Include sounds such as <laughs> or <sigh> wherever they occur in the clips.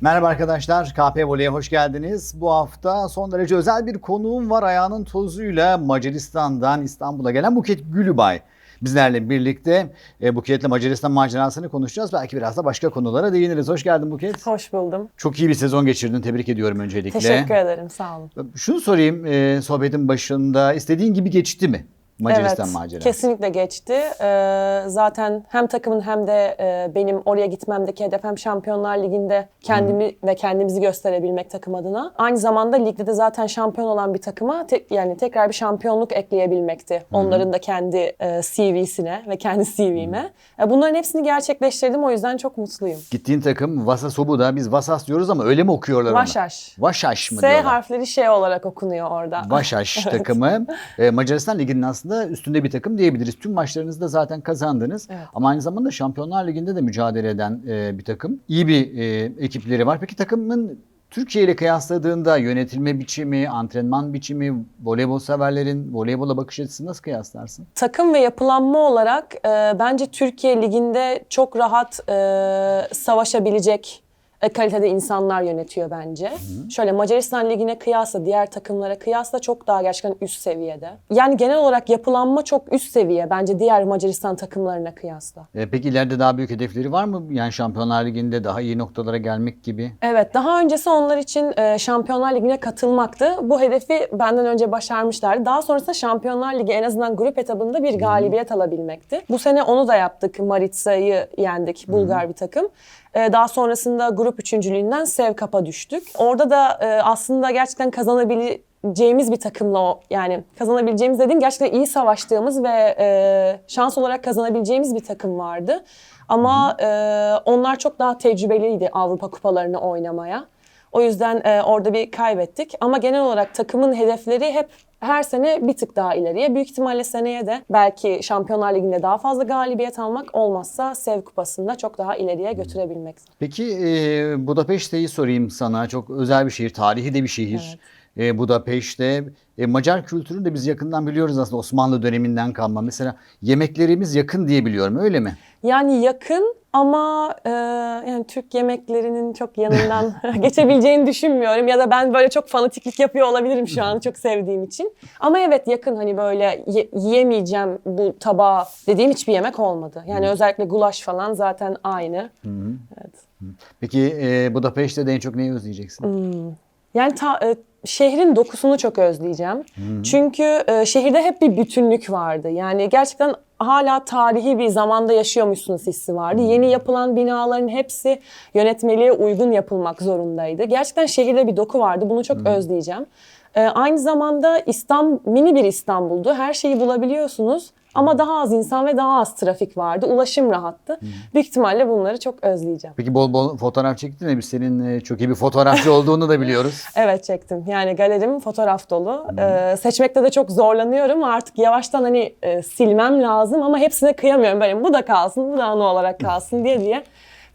Merhaba arkadaşlar, KP Vole'ye hoş geldiniz. Bu hafta son derece özel bir konuğum var. Ayağının tozuyla Macaristan'dan İstanbul'a gelen Buket Gülübay. Bizlerle birlikte e, Buket'le Macaristan macerasını konuşacağız. Belki biraz da başka konulara değiniriz. Hoş geldin Buket. Hoş buldum. Çok iyi bir sezon geçirdin. Tebrik ediyorum öncelikle. Teşekkür ederim. Sağ olun. Şunu sorayım e, sohbetin başında. istediğin gibi geçti mi Macaristan evet, macerası? kesinlikle geçti. Ee, zaten hem takımın hem de e, benim oraya gitmemdeki hedef hem Şampiyonlar Ligi'nde kendimi ve kendimizi gösterebilmek takım adına. Aynı zamanda ligde de zaten şampiyon olan bir takıma tek, yani tekrar bir şampiyonluk ekleyebilmekti. Onların da kendi e, CV'sine ve kendi <laughs> CV'me. E, bunların hepsini gerçekleştirdim. O yüzden çok mutluyum. Gittiğin takım Vasasobu'da. Biz Vasas diyoruz ama öyle mi okuyorlar onu? Vaşaş. Vaşaş mı S diyorlar? harfleri şey olarak okunuyor orada. Vaşaş <laughs> takımı. E, Macaristan Ligi'nin aslında üstünde bir takım diyebiliriz. Tüm maçlarınızı da zaten kazandınız. Evet. Ama aynı zamanda Şampiyonlar Ligi'nde de mücadele eden e, bir takım. İyi bir e, ekipleri var. Peki takımın Türkiye ile kıyasladığında yönetilme biçimi, antrenman biçimi, voleybol severlerin voleybola bakış açısı nasıl kıyaslarsın? takım ve yapılanma olarak e, bence Türkiye Ligi'nde çok rahat e, savaşabilecek kalitede insanlar yönetiyor bence. Şöyle Macaristan Ligi'ne kıyasla, diğer takımlara kıyasla çok daha gerçekten üst seviyede. Yani genel olarak yapılanma çok üst seviye bence diğer Macaristan takımlarına kıyasla. E, peki ileride daha büyük hedefleri var mı? Yani Şampiyonlar Ligi'nde daha iyi noktalara gelmek gibi. Evet, daha öncesi onlar için e, Şampiyonlar Ligi'ne katılmaktı. Bu hedefi benden önce başarmışlardı. Daha sonrasında Şampiyonlar Ligi en azından grup etabında bir galibiyet alabilmekti. Bu sene onu da yaptık. Maritsa'yı yendik, Bulgar bir takım. E, daha sonrasında grup üçüncülüğünden Sevkap'a düştük. Orada da e, aslında gerçekten kazanabileceğimiz bir takımla o yani kazanabileceğimiz dediğim gerçekten iyi savaştığımız ve e, şans olarak kazanabileceğimiz bir takım vardı. Ama e, onlar çok daha tecrübeliydi Avrupa kupalarını oynamaya. O yüzden e, orada bir kaybettik. Ama genel olarak takımın hedefleri hep her sene bir tık daha ileriye. Büyük ihtimalle seneye de belki Şampiyonlar Ligi'nde daha fazla galibiyet almak olmazsa Sev Kupası'nda çok daha ileriye götürebilmek. Peki e, Budapeşte'yi sorayım sana. Çok özel bir şehir, tarihi de bir şehir. E, Budapeşte. E, Macar kültürünü de biz yakından biliyoruz aslında Osmanlı döneminden kalma. Mesela yemeklerimiz yakın diye biliyorum öyle mi? Yani yakın ama e, yani Türk yemeklerinin çok yanından <laughs> geçebileceğini düşünmüyorum. Ya da ben böyle çok fanatiklik yapıyor olabilirim şu an çok sevdiğim için. Ama evet yakın hani böyle ye- yiyemeyeceğim bu tabağı dediğim hiçbir yemek olmadı. Yani özellikle gulaş falan zaten aynı. Evet. Peki e, Budapeşte'de en çok neyi özleyeceksin? Yani ta- e, şehrin dokusunu çok özleyeceğim. Çünkü e, şehirde hep bir bütünlük vardı. Yani gerçekten hala tarihi bir zamanda yaşıyormuşsunuz hissi vardı. Yeni yapılan binaların hepsi yönetmeliğe uygun yapılmak zorundaydı. Gerçekten şehirde bir doku vardı. Bunu çok özleyeceğim. E, aynı zamanda İstanbul, mini bir İstanbul'du. Her şeyi bulabiliyorsunuz. Ama daha az insan ve daha az trafik vardı. Ulaşım rahattı. Büyük ihtimalle bunları çok özleyeceğim. Peki bol bol fotoğraf çektin mi? Biz senin e, çok iyi bir fotoğrafçı olduğunu da biliyoruz. <laughs> Evet çektim. Yani galerim fotoğraf dolu. Ee, seçmekte de çok zorlanıyorum. Artık yavaştan hani e, silmem lazım ama hepsine kıyamıyorum. Böyle bu da kalsın, bu da anı olarak kalsın diye diye.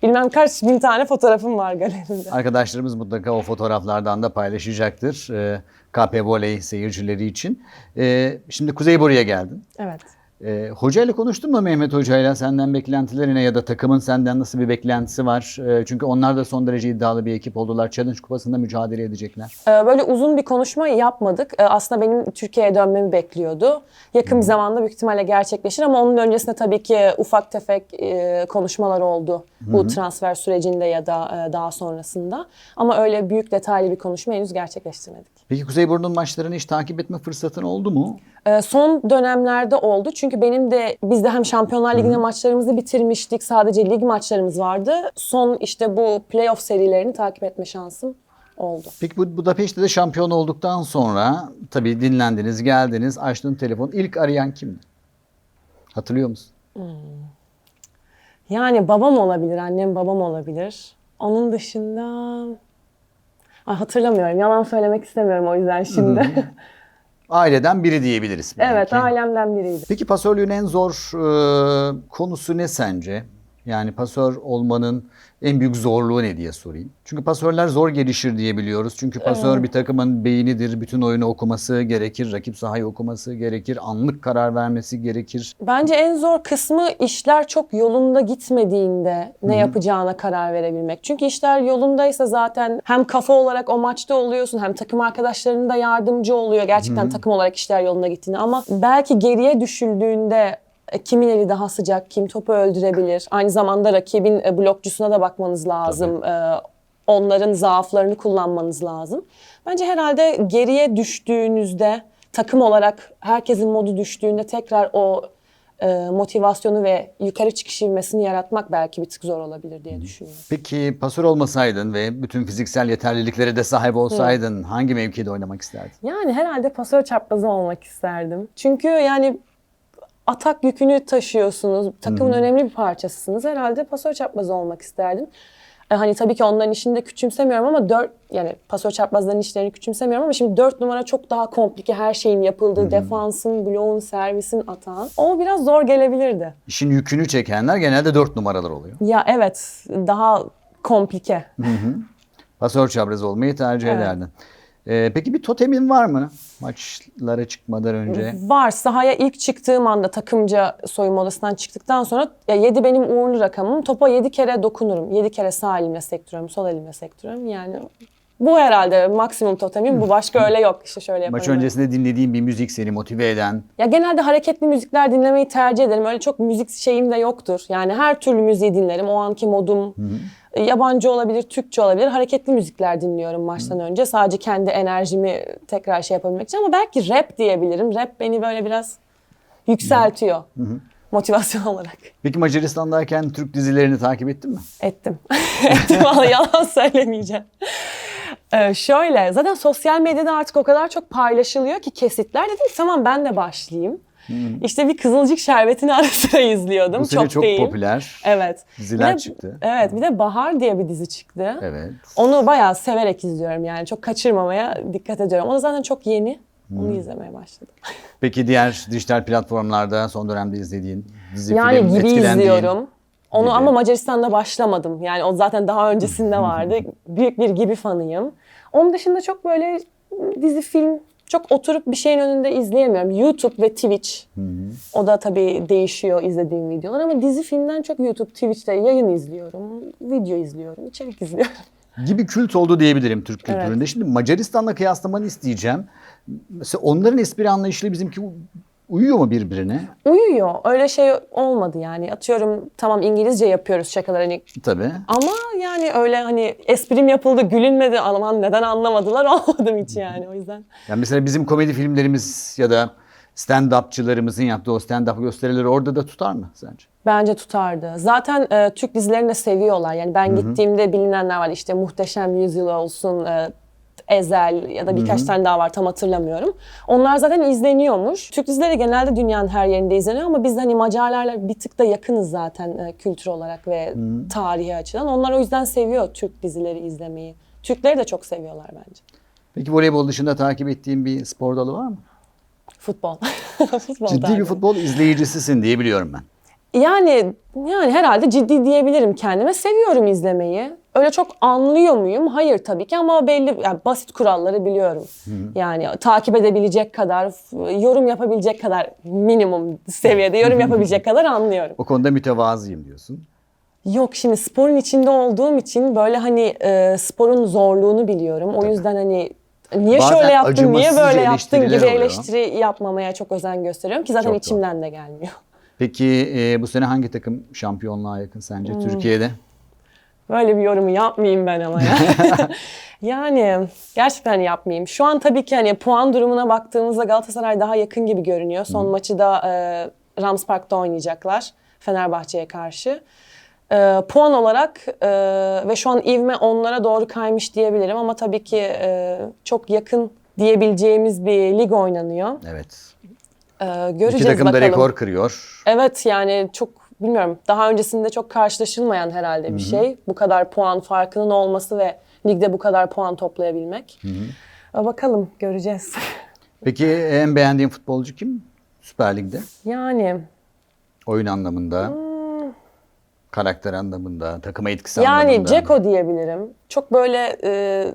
Bilmem kaç bin tane fotoğrafım var galerimde. Arkadaşlarımız mutlaka o fotoğraflardan da paylaşacaktır. E, KP Voley seyircileri için. E, şimdi Kuzey buraya geldin. Evet. E, Hoca ile konuştun mu Mehmet Hoca ile senden beklentilerine ya da takımın senden nasıl bir beklentisi var? E, çünkü onlar da son derece iddialı bir ekip oldular. Challenge Kupası'nda mücadele edecekler. Ee, Böyle uzun bir konuşma yapmadık. Ee, Aslında benim Türkiye'ye dönmemi bekliyordu. Yakın bir zamanda büyük ihtimalle gerçekleşir ama onun öncesinde tabii ki ufak tefek e, konuşmalar oldu. Bu transfer sürecinde ya da e, daha sonrasında. Ama öyle büyük detaylı bir konuşma henüz gerçekleştirmedik. Peki Kuzeyburnu'nun maçlarını hiç takip etme fırsatın oldu mu? Ee, Son dönemlerde oldu çünkü benim de biz de hem Şampiyonlar Ligi'nde maçlarımızı bitirmiştik. Sadece lig maçlarımız vardı. Son işte bu playoff serilerini takip etme şansım oldu. Peki bu Budapeşte de şampiyon olduktan sonra tabii dinlendiniz, geldiniz, açtın telefon. İlk arayan kimdi? Hatırlıyor musun? Yani babam olabilir, annem babam olabilir. Onun dışında Ay, hatırlamıyorum. Yalan söylemek istemiyorum o yüzden şimdi. <laughs> Aileden biri diyebiliriz belki. evet, ailemden biriydi. Peki pasörlüğün en zor e, konusu ne sence? Yani pasör olmanın en büyük zorluğu ne diye sorayım. Çünkü pasörler zor gelişir diye biliyoruz. Çünkü pasör bir takımın beynidir. Bütün oyunu okuması gerekir. Rakip sahayı okuması gerekir. Anlık karar vermesi gerekir. Bence en zor kısmı işler çok yolunda gitmediğinde ne yapacağına karar verebilmek. Çünkü işler yolundaysa zaten hem kafa olarak o maçta oluyorsun hem takım arkadaşların da yardımcı oluyor. Gerçekten takım olarak işler yolunda gittiğinde ama belki geriye düşüldüğünde kimin eli daha sıcak, kim topu öldürebilir. Aynı zamanda rakibin e, blokçusuna da bakmanız lazım. E, Onların zaaflarını kullanmanız lazım. Bence herhalde geriye düştüğünüzde takım olarak herkesin modu düştüğünde tekrar o e, motivasyonu ve yukarı çıkış ivmesini yaratmak belki bir tık zor olabilir diye düşünüyorum. Peki pasör olmasaydın ve bütün fiziksel yeterliliklere de sahip olsaydın hangi mevkide oynamak isterdin? Yani herhalde pasör çaprazı olmak isterdim. Çünkü yani atak yükünü taşıyorsunuz. Takımın önemli bir parçasısınız. Herhalde pasör çaprazı olmak isterdim. E, hani tabii ki onların işini de küçümsemiyorum ama dört yani pasör çaprazların işlerini küçümsemiyorum ama şimdi dört numara çok daha komplike her şeyin yapıldığı defansın, bloğun, servisin, atağın. O biraz zor gelebilirdi. İşin yükünü çekenler genelde dört numaralar oluyor. Ya evet daha komplike. Pasör çaprazı olmayı tercih Evet. ederdin. Ee, peki bir totemin var mı maçlara çıkmadan önce? Var. Sahaya ilk çıktığım anda takımca soyunma odasından çıktıktan sonra ya 7 benim uğurlu rakamım. Topa 7 kere dokunurum. 7 kere sağ elimle sektiriyorum, sol elimle sektiriyorum. Yani bu herhalde maksimum totemim. Bu başka öyle yok. İşte şöyle yaparım. Maç öncesinde dinlediğin bir müzik seni motive eden. Ya genelde hareketli müzikler dinlemeyi tercih ederim. Öyle çok müzik şeyim de yoktur. Yani her türlü müziği dinlerim. O anki modum e, yabancı olabilir, Türkçe olabilir. Hareketli müzikler dinliyorum maçtan önce. Sadece kendi enerjimi tekrar şey yapabilmek için. Ama belki rap diyebilirim. Rap beni böyle biraz yükseltiyor. Motivasyon <laughs> olarak. Peki Macaristan'dayken Türk dizilerini takip ettin mi? Ettim. <laughs> Ettim ama yalan söylemeyeceğim. Ee, şöyle zaten sosyal medyada artık o kadar çok paylaşılıyor ki kesitler dedim tamam ben de başlayayım. İşte bir Kızılcık Şerbeti'ni <laughs> ara sıra izliyordum. Bu sene çok değil. popüler. Evet. Diziler Bir de- çıktı. Evet bir de Bahar diye bir dizi çıktı. Evet. Onu bayağı severek izliyorum yani çok kaçırmamaya dikkat ediyorum. O da zaten çok yeni. Onu izlemeye başladım. Peki diğer dijital platformlarda son dönemde izlediğin dizi Yani film, gibi izliyorum. Onu gibi. ama Macaristan'da başlamadım. Yani o zaten daha öncesinde vardı. Büyük bir gibi fanıyım. Onun dışında çok böyle dizi film çok oturup bir şeyin önünde izleyemiyorum. YouTube ve Twitch. O da tabii değişiyor izlediğim videolar ama dizi filmden çok YouTube, Twitch'te yayın izliyorum. Video izliyorum, içerik izliyorum. <laughs> gibi kült oldu diyebilirim Türk Evet. kültüründe. Şimdi Macaristan'la kıyaslamanı isteyeceğim. Mesela onların espri anlayışıyla bizimki uyuyor mu birbirine? Uyuyor. Öyle şey olmadı yani. Atıyorum tamam İngilizce yapıyoruz şakalar hani Tabii. Ama yani öyle hani esprim yapıldı, gülünmedi. Aman neden anlamadılar <laughs> olmadım hiç yani o yüzden. Yani mesela bizim komedi filmlerimiz ya da stand-upçılarımızın yaptığı o stand-up gösterileri orada da tutar mı sence? Bence tutardı. Zaten e, Türk dizilerini de seviyorlar. Yani ben gittiğimde bilinenler var. İşte Muhteşem Yüzyıl olsun, e, Ezel ya da birkaç tane daha var tam hatırlamıyorum. Onlar zaten izleniyormuş. Türk dizileri genelde dünyanın her yerinde izleniyor ama biz hani Macarlarla bir tık da yakınız zaten e, kültür olarak ve tarihi açıdan. Onlar o yüzden seviyor Türk dizileri izlemeyi. Türkleri de çok seviyorlar bence. Peki voleybol dışında takip ettiğin bir spor dalı var mı? Futbol. <laughs> Futbol Ciddi takip bir futbol izleyicisisin diye biliyorum ben. Yani yani herhalde ciddi diyebilirim kendime. Seviyorum izlemeyi. Öyle çok anlıyor muyum? Hayır tabii ki ama belli yani basit kuralları biliyorum. Yani takip edebilecek kadar, yorum yapabilecek kadar minimum seviyede yorum yapabilecek kadar anlıyorum. O konuda mütevazıyım diyorsun. Yok şimdi sporun içinde olduğum için böyle hani e, sporun zorluğunu biliyorum. O yüzden hani niye Bazen şöyle yaptın, niye böyle yaptın gibi oluyor. eleştiri yapmamaya çok özen gösteriyorum ki zaten Çok doğru. içimden de gelmiyor. Peki e, bu sene hangi takım şampiyonluğa yakın sence Türkiye'de? Böyle bir yorumu yapmayayım ben ama ya. <laughs> yani gerçekten yapmayayım. Şu an tabii ki hani puan durumuna baktığımızda Galatasaray daha yakın gibi görünüyor. Son maçı da e, Rams Park'ta oynayacaklar Fenerbahçe'ye karşı. E, puan olarak e, ve şu an ivme onlara doğru kaymış diyebilirim ama tabii ki e, çok yakın diyebileceğimiz bir lig oynanıyor. Evet. E, İki göreceğiz takım da bakalım. rekor kırıyor. Evet yani çok bilmiyorum daha öncesinde çok karşılaşılmayan herhalde bir şey. Bu kadar puan farkının olması ve ligde bu kadar puan toplayabilmek. Ee, Bakalım göreceğiz. <laughs> Peki en beğendiğin futbolcu kim? Süper Lig'de. yani Oyun anlamında. Karakter anlamında, takıma etkisi Yani anlamında. Ceko diyebilirim. Çok böyle e,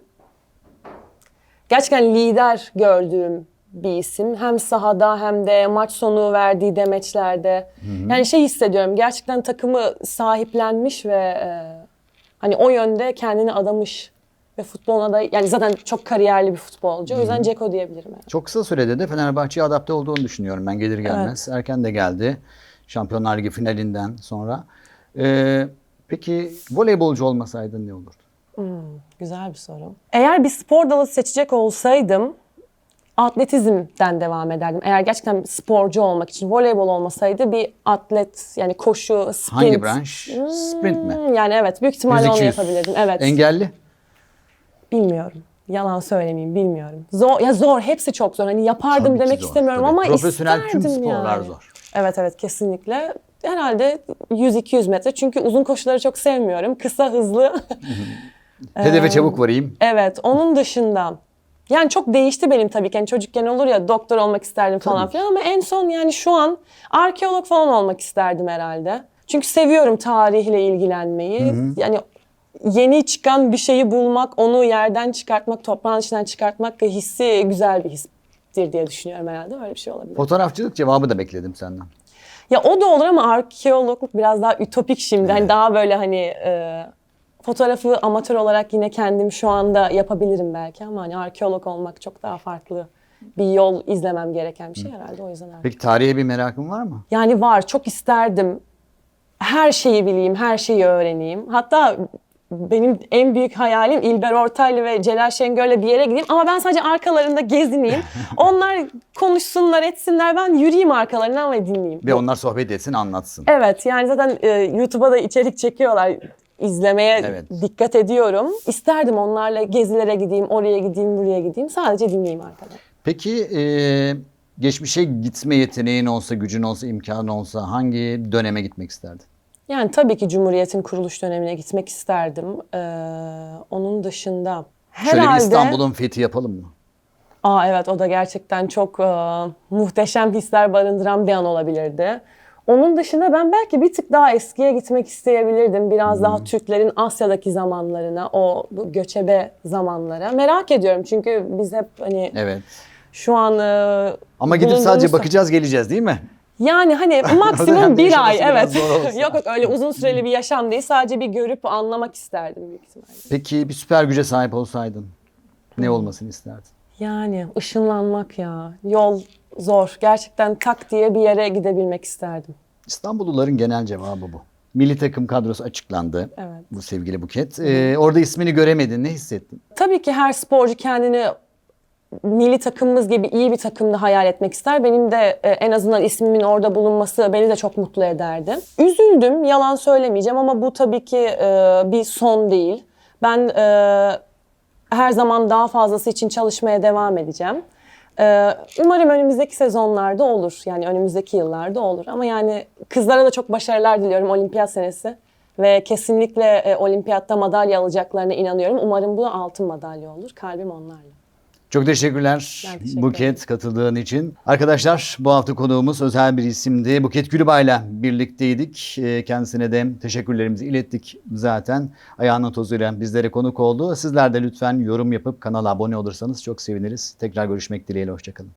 gerçekten lider gördüğüm bir isim. Hem sahada hem de maç sonu verdiği demeçlerde. Yani şey hissediyorum. Gerçekten takımı sahiplenmiş ve e, hani o yönde kendini adamış ve futboluna da yani zaten çok kariyerli bir futbolcu. O yüzden Ceko diyebilirim. yani. Çok kısa sürede de Fenerbahçe'ye adapte olduğunu düşünüyorum ben gelir gelmez. Erken de geldi. Şampiyonlar Ligi finalinden sonra. Ee, peki voleybolcu olmasaydın ne olurdu? Güzel bir soru. Eğer bir spor dalı seçecek olsaydım atletizmden devam ederdim. Eğer gerçekten sporcu olmak için voleybol olmasaydı bir atlet yani koşu, sprint. Hangi branş? Sprint mi? Hmm, Yani evet büyük ihtimalle 100-200. onu yapabilirdim. Evet. Engelli? Bilmiyorum. Yalan söylemeyeyim bilmiyorum. Zor ya zor hepsi çok zor. Hani yapardım Tabii demek zor, istemiyorum tabii. ama Profesyonel tüm sporlar yani. zor. Evet evet kesinlikle. Herhalde 100-200 metre. Çünkü uzun koşuları çok sevmiyorum. Kısa, hızlı. <laughs> Hedefe <laughs> çabuk varayım. Evet, onun dışında yani çok değişti benim tabii ki. Yani çocukken olur ya doktor olmak isterdim falan Tabii filan ama en son yani şu an arkeolog falan olmak isterdim herhalde. Çünkü seviyorum tarihle ilgilenmeyi. Yani yeni çıkan bir şeyi bulmak, onu yerden çıkartmak, toprağın içinden çıkartmak ve hissi güzel bir histir diye düşünüyorum herhalde. Öyle bir şey olabilir. Fotoğrafçılık cevabı da bekledim senden. Ya o da olur ama arkeologluk biraz daha ütopik şimdi. Hani daha böyle hani e, fotoğrafı amatör olarak yine kendim şu anda yapabilirim belki ama hani arkeolog olmak çok daha farklı bir yol izlemem gereken bir şey herhalde o yüzden. Peki tarihe bir merakın var mı? Yani var çok isterdim her şeyi bileyim, her şeyi öğreneyim. Hatta benim en büyük hayalim İlber Ortaylı ve Celal Şengör'le bir yere gideyim ama ben sadece arkalarında gezineyim. <laughs> Onlar konuşsunlar, etsinler. Ben yürüyeyim arkalarından ve dinleyeyim. Ve onlar sohbet etsin, anlatsın. Evet yani zaten e, YouTube'a da içerik çekiyorlar. İzlemeye Evet. dikkat ediyorum. İsterdim onlarla gezilere gideyim, oraya gideyim, buraya gideyim. Sadece dinleyeyim arkadan. Peki e, geçmişe gitme yeteneğin olsa, gücün olsa, imkanın olsa hangi döneme gitmek isterdin? Yani tabii ki Cumhuriyet'in kuruluş dönemine gitmek isterdim. Ee, onun dışında Şöyle bir herhalde... İstanbul'un fethi yapalım mı? Aa evet o da gerçekten çok e, muhteşem hisler barındıran bir an olabilirdi. Onun dışında ben belki bir tık daha eskiye gitmek isteyebilirdim. Biraz daha Türklerin Asya'daki zamanlarına, o göçebe zamanlara. Merak ediyorum çünkü biz hep hani Evet. şu an e, Ama gidip sadece bakacağız geleceğiz değil mi? Yani hani <laughs> maksimum bir ay evet. <laughs> yok yok öyle uzun süreli bir yaşam değil. Sadece bir görüp anlamak isterdim büyük ihtimalle. Peki bir süper güce sahip olsaydın ne olmasını isterdin? Yani ışınlanmak ya. Yol zor. Gerçekten tak diye bir yere gidebilmek isterdim. İstanbulluların genel cevabı bu. Milli takım kadrosu açıklandı. Evet. Bu sevgili Buket. Ee, orada ismini göremedin. Ne hissettin? Tabii ki her sporcu kendini milli takımımız gibi iyi bir takımda hayal etmek ister. Benim de e, en azından ismimin orada bulunması beni de çok mutlu ederdi. Üzüldüm, yalan söylemeyeceğim ama bu tabii ki e, bir son değil. Ben e, her zaman daha fazlası için çalışmaya devam edeceğim. E, umarım önümüzdeki sezonlarda olur. Yani önümüzdeki yıllarda olur. Ama yani kızlara da çok başarılar diliyorum olimpiyat senesi. Ve kesinlikle e, olimpiyatta madalya alacaklarına inanıyorum. Umarım bu altın madalya olur. Kalbim onlarla. Çok teşekkürler Ben teşekkür Buket katıldığın için. Arkadaşlar bu hafta konuğumuz özel bir isimdi. Buket Gülübay'la birlikteydik. Ee, Kendisine de teşekkürlerimizi ilettik zaten. Ayağının tozuyla bizlere konuk oldu. Sizler de lütfen yorum yapıp kanala abone olursanız çok seviniriz. Tekrar görüşmek dileğiyle. Hoşçakalın.